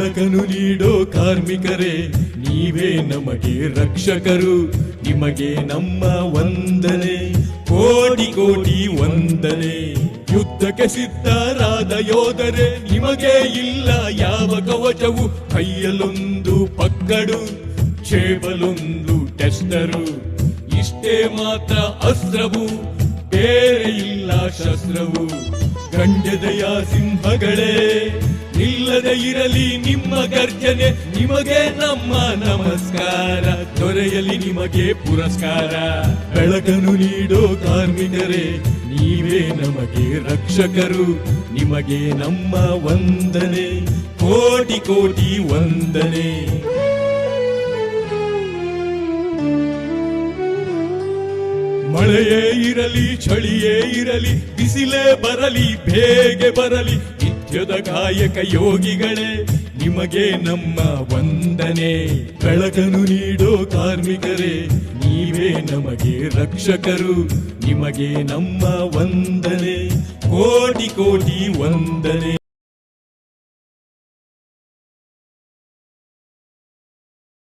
ಬೆಳಕನ್ನು ನೀಡೋ ಕಾರ್ಮಿಕರೇ, ನೀವೇ ನಮಗೆ ರಕ್ಷಕರು, ನಿಮಗೆ ನಮ್ಮ ವಂದನೆ. ಕೋಟಿ ಕೋಟಿ ವಂದನೆ. ಯುದ್ಧಕ್ಕೆ ಸಿದ್ಧರಾದ ಯೋಧರೆ, ನಿಮಗೆ ಇಲ್ಲ ಯಾವ ಕವಚವು. ಕೈಯಲ್ಲೊಂದು ಪಕ್ಕಡು ಕ್ಷೇಬಲೊಂದು ಟೆಸ್ಟರು. ಇಷ್ಟೇ ಮಾತ್ರ ಅಸ್ತ್ರವು, ಬೇರೆ ಇಲ್ಲ ಶಸ್ತ್ರವು. ಗಂಡದಯ ಸಿಂಹಗಳೇ ಇಲ್ಲದೆ ಇರಲಿ ನಿಮ್ಮ ಗರ್ಜನೆ, ನಿಮಗೆ ನಮ್ಮ ನಮಸ್ಕಾರ, ದೊರೆಯಲಿ ನಿಮಗೆ ಪುರಸ್ಕಾರ. ಬೆಳಕನ್ನು ನೀಡೋ ಕಾರ್ಮಿಕರೇ, ನೀವೇ ನಮಗೆ ರಕ್ಷಕರು, ನಿಮಗೆ ನಮ್ಮ ವಂದನೆ, ಕೋಟಿ ಕೋಟಿ ವಂದನೆ. ಮಳೆಯೇ ಇರಲಿ, ಚಳಿಯೇ ಇರಲಿ, ಬಿಸಿಲೇ ಬರಲಿ, ಬೇಗೆ ಬರಲಿ, ನಿತ್ಯದ ಗಾಯಕ ಯೋಗಿಗಳೇ, ನಿಮಗೆ ನಮ್ಮ ವಂದನೆ. ಬೆಳಕನು ನೀಡೋ ಕಾರ್ಮಿಕರೇ, ನೀವೇ ನಮಗೆ ರಕ್ಷಕರು, ನಿಮಗೆ ನಮ್ಮ ವಂದನೆ. ಕೋಟಿ ಕೋಟಿ ವಂದನೆ.